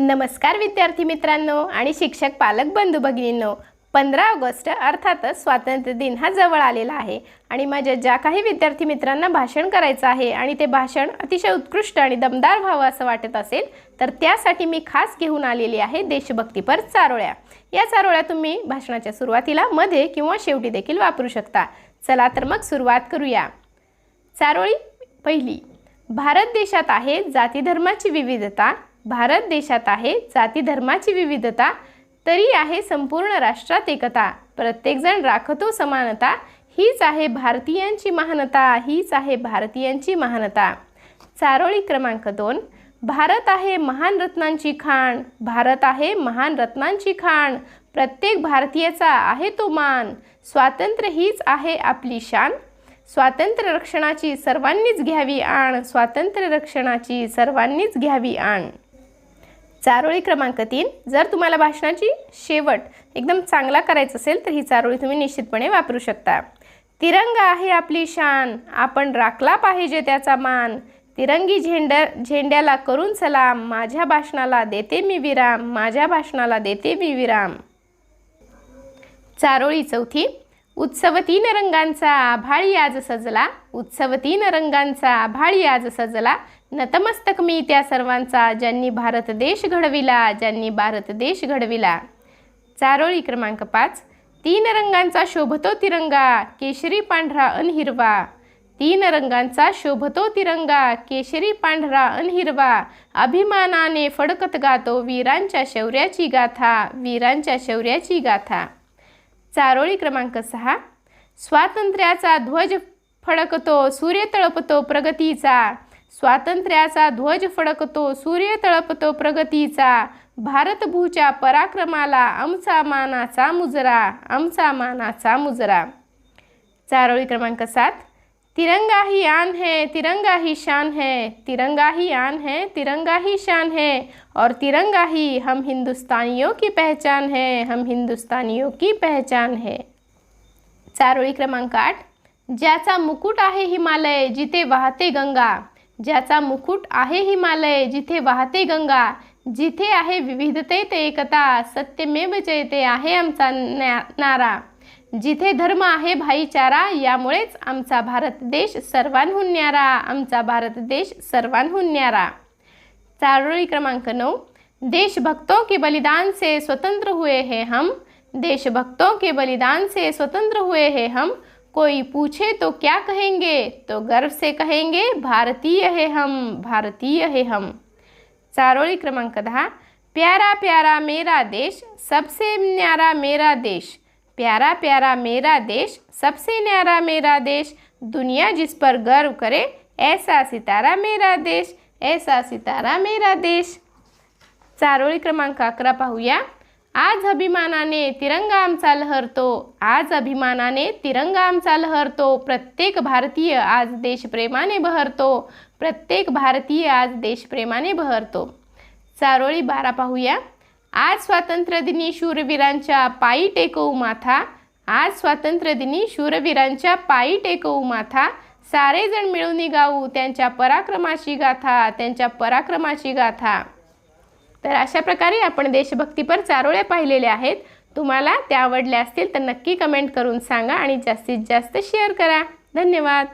नमस्कार विद्यार्थी मित्रांनो आणि शिक्षक पालक बंधू भगिनींनो पंधरा ऑगस्ट अर्थातच स्वातंत्र्य दिन हा जवळ आलेला आहे आणि माझ्या ज्या काही विद्यार्थी मित्रांना भाषण करायचं आहे आणि ते भाषण अतिशय उत्कृष्ट आणि दमदार व्हावं असं वाटत असेल तर त्यासाठी मी खास घेऊन आलेली आहे देशभक्तीपर चारोळ्या. या चारोळ्या तुम्ही भाषणाच्या सुरुवातीला मध्ये किंवा शेवटी देखील वापरू शकता. चला तर मग सुरुवात करूया. चारोळी पहिली. भारत देशात आहे जाती धर्माची विविधता भारत देशात आहे जाती धर्माची विविधता तरी आहे संपूर्ण राष्ट्रात एकता. प्रत्येकजण राखतो समानता हीच आहे भारतीयांची महानता हीच आहे भारतीयांची महानता. चारोळी क्रमांक दोन भारत आहे महान रत्नांची खाण भारत आहे महान रत्नांची खाण. प्रत्येक भारतीयाचा आहे तो मान स्वातंत्र्य हीच आहे आपली शान. स्वातंत्र्य रक्षणाची सर्वांनीच घ्यावी आण स्वातंत्र्य रक्षणाची सर्वांनीच घ्यावी आण. चारोळी क्रमांक तीन. जर तुम्हाला भाषणाची शेवट एकदम चांगला करायचं असेल तर ही चारोळी तुम्ही निश्चितपणे वापरू शकता. तिरंगा आहे आपली शान. आपण राखला पाहिजे त्याचा मान. तिरंगी झेंड्या झेंड्याला करून सलाम. माझ्या भाषणाला देते मी विराम. माझ्या भाषणाला देते मी विराम. चारोळी चौथी. उत्सव तीन रंगांचा. आभाळी आज सजला. उत्सव तीन रंगांचा. आभाळी आज सजला. नतमस्तक मी त्या सर्वांचा ज्यांनी भारत देश घडविला ज्यांनी भारत देश घडविला. चारोळी क्रमांक पाच. तीन रंगांचा शोभतो तिरंगा केशरी पांढरा अन हिरवा. तीन रंगांचा शोभतो तिरंगा केशरी पांढरा अन हिरवा. अभिमानाने फडकत गातो वीरांच्या शौर्याची गाथा वीरांच्या शौर्याची गाथा. चारोळी क्रमांक सहा. स्वातंत्र्याचा ध्वज फडकतो सूर्य तळपतो प्रगतीचा. स्वातंत्र्याचा ध्वज फडकतो सूर्य तळपतो प्रगतीचा. भारतभूच्या पराक्रमाला आमचा मानाचा मुजरा आमचा मानाचा मुजरा. चारोळी क्रमांक सात. तिरंगा ही आन है तिरंगा ही शान है तिरंगा ही आन है तिरंगा ही शान है. और तिरंगा ही हम हिंदुस्तानियों की पहचान है हम हिंदुस्तानियों की पहचान है. चारोळी क्रमांक आठ. ज्याचा मुकुट आहे हिमालय जिथे वाहते गंगा. ज्याचा मुकुट आहे हिमालय जिथे वाहते गंगा जिथे आहे विविधतेत एकता सत्यमेव जयते आहे आमचा न्या- नारा. जिथे धर्म आहे भाईचारा यामुळेच आमचा भारत देश सर्वांहून न्यारा आमचा भारत देश सर्वांहून न्यारा. चारोळी क्रमांक नऊ. देशभक्तों के बलिदान से स्वतंत्र हुए हैं हम. देशभक्तों के बलिदान से स्वतंत्र हुए हैं हम. कोई पूछे तो क्या कहेंगे? तो गर्व से कहेंगे, भारतीय है हम, भारतीय है हम। चारोळी क्रमांक दहा, प्यारा प्यारा मेरा देश, सबसे न्यारा मेरा देश। प्यारा प्यारा मेरा देश, सबसे न्यारा मेरा देश। दुनिया जिस पर गर्व करे, ऐसा सितारा मेरा देश, ऐसा सितारा मेरा देश। चारोळी क्रमांक अकरा पाहूया। आज अभिमानाने तिरंगा आमचा लहरतो. आज अभिमानाने तिरंगा आमचा लहरतो. प्रत्येक भारतीय आज देशप्रेमाने बहरतो. प्रत्येक भारतीय आज देशप्रेमाने बहरतो. चारोळी बारा पाहूया. आज स्वातंत्र्यदिनी शूरवीरांच्या पायी टेकवू माथा. आज स्वातंत्र्यदिनी शूरवीरांच्या पायी टेकवू माथा. सारेजण मिळून गाऊ त्यांच्या पराक्रमाची गाथा त्यांच्या पराक्रमाची गाथा. तर अशा प्रकारे आपण देशभक्तीपर चारोळे पाहिलेले आहेत. तुम्हाला त्या आवडल्या असतील तर नक्की कमेंट करून सांगा आणि जास्तीत जास्त शेअर करा. धन्यवाद.